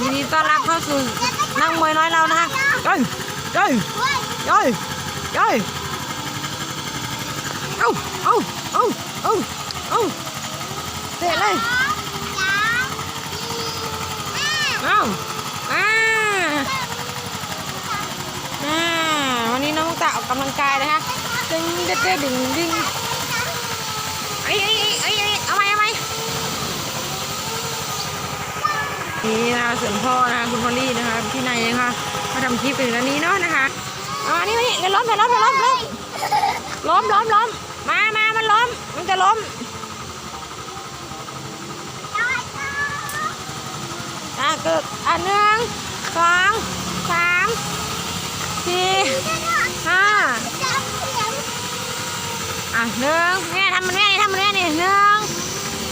ยินดีต้อนรับเข้าสู่นั่งมวยน้อยเรานะคะเย้ยเย้ยเย้ยเย้ยเอ้าเอ้าเอ้าเอ้าเอ้าเตะเลยเอ้าอ่าอ่าวันนี้น้องมุกตาออกกำลังกายนะคะดึงเด็ดเด็ดดึงดึงไอ้ไอ้ไอ้ไอ้เอาไหมเอาไหม นี่นะคะส่วนพ่อนะคะคุณพอลลี่นะคะพี่นายนะคะมาทำคลิปอยู่ด้านนี้เนาะนะคะเอาอันนี้มานี่เดี๋ยวล้มเดี๋ยวล้มเดี๋ยวล้มล้มล้มล้มล้มมามามันล้มมันจะล้มอะเกิดอะหนึ่งสองสามสี่ห้าอะหนึ่งแม่ทำมันแม่นี่ทำมันแม่นี่หนึ่ง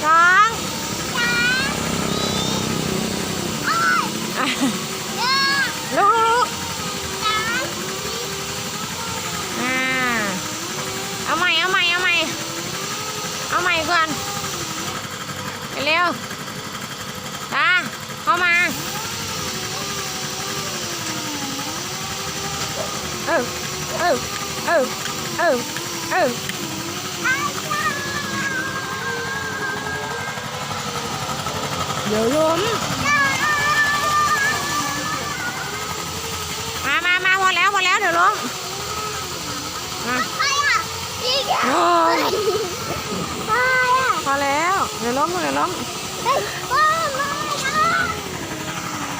สองอะลุกลุกอ่าเอาใหม่เอาใหม่เอาใหม่เอาใหม่ก่อนไป เร็วตาเข้ามาเออเออเออเออเออเดี๋ยวล้มมามามาพอแล้วพอแล้วเดี๋ยวล้มมาโอ้ยพอ แล้วเดี๋ยวล้มเดี๋ยวล้ม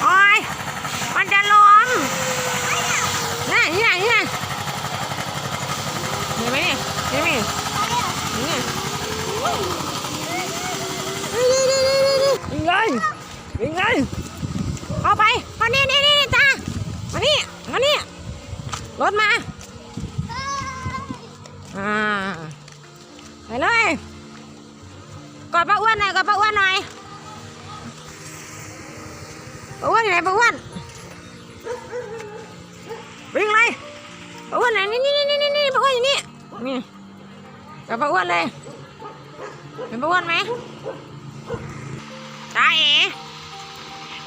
โอ้ยมันจะล้มนี่นี่ไงนี่ไงเห็นไหมเนี่ยเห็นไหมเนี่ยนี่ไงยังไงเอาไปเอานี่นี่นี่ตามานี่มานี่รถมา ไหนป้าอ้วนวิ่งเลยป้าอ้วนไหนนี่นี่นี่นี่นี่ป้าอ้วนอยู่นี่นี่กอดป้าอ้วนเลยเห็นป้าอ้วนไหมตาเอ๋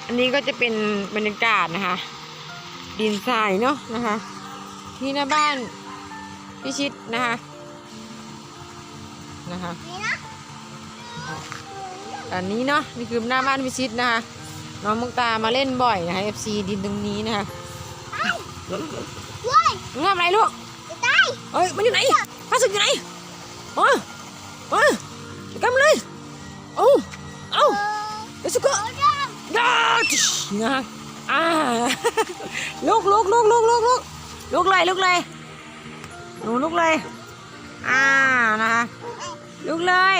อันนี้ก็จะเป็นบรรยากาศนะคะ ดินทรายเนาะนะคะ ที่หน้าบ้านพิชิตนะคะนะคะอันนี้เนาะนี่คือหน้าบ้านพิชิตนะคะ น้องมุกตามาเล่นบ่อยนะคะ FC ดินตรงนี้นะคะมึงทำอะไรลูกเฮ้ยมันอยู่ไหนพาสึกอยู่ไหนโอ้โอ้กำเลยโอ้โอ้เดี๋ยวสุกะยาจินะคะอ่าลุกลุกลุกลุกลุกลุกลุกเลยลุกเลยหนูลุกเลยอ่านะคะลุกเลย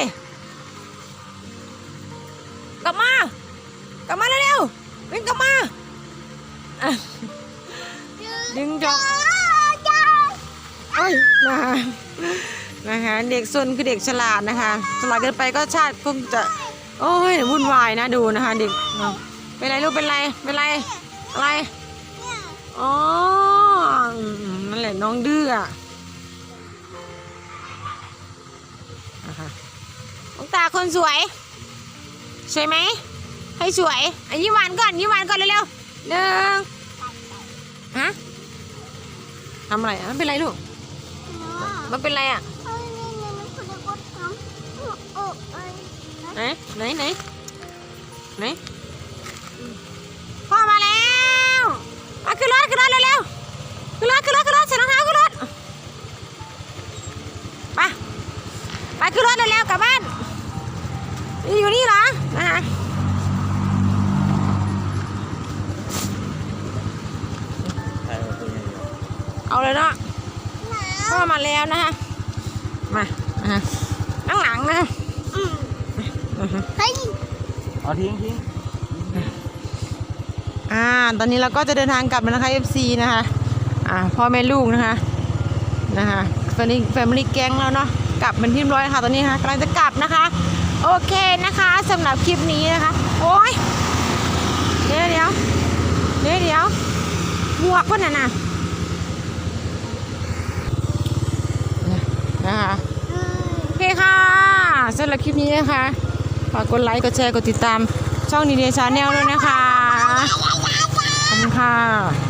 กลับมา กลับมาเร็วๆวิ่งกลับมาอะดึงจอกเอ้ยนะคะนะคะเด็กซนคือเด็กฉลาดนะคะ ฉลาดเกินไปก็ชาติคงจะ โอ้ยวุ่นวายนะดูนะคะ เด็กเนาะเป็นไรลูกเป็นไรเป็นไรอะไรอ๋อนั่นแหละน้องดื้ออะนะคะน้องตาคนสวยสวยไหม ให้สวยอะยิ้มหวานก่อนยิ้มหวานก่อนเร็วๆหนึ่งฮะทำอะไรอะมันเป็นไรลูกมันเป็นไรอะไหนไหนไหนไหนพ่อมาแล้วมาขึ้นรถขึ้นรถเร็วๆขึ้นรถขึ้นรถขึ้นรถใส่รองเท้าขึ้นรถไปไปขึ้นรถเร็วๆกลับบ้านนี่อยู่นี่เหรอนะคะ เอาเลยเนาะพ่อมาแล้วนะคะมานะคะนั่งหลังนะนะคะเอาทิ้งทิ้งอ่า ตอนนี้เราก็จะเดินทางกลับแล้วนะคะ FC นะคะ อ่า พ่อแม่ลูกนะคะ นะคะแฟมิลี่แฟมิลี่แก๊งแล้วเนาะ กลับเป็นที่เรียบร้อยแล้วค่ะตอนนี้นะคะกำลังจะกลับนะคะ โอเคนะคะสำหรับคลิปนี้นะคะ โอ้ยเดี๋ยวเดี๋ยวเดี๋ยวเดี๋ยวหมวกคนน่ะนะ นะคะโอเคค่ะสำหรับคลิปนี้นะคะฝากกดไลค์กดแชร์กดติดตามช่องดีเดชาแนลด้วยนะคะขอบคุณค่ะ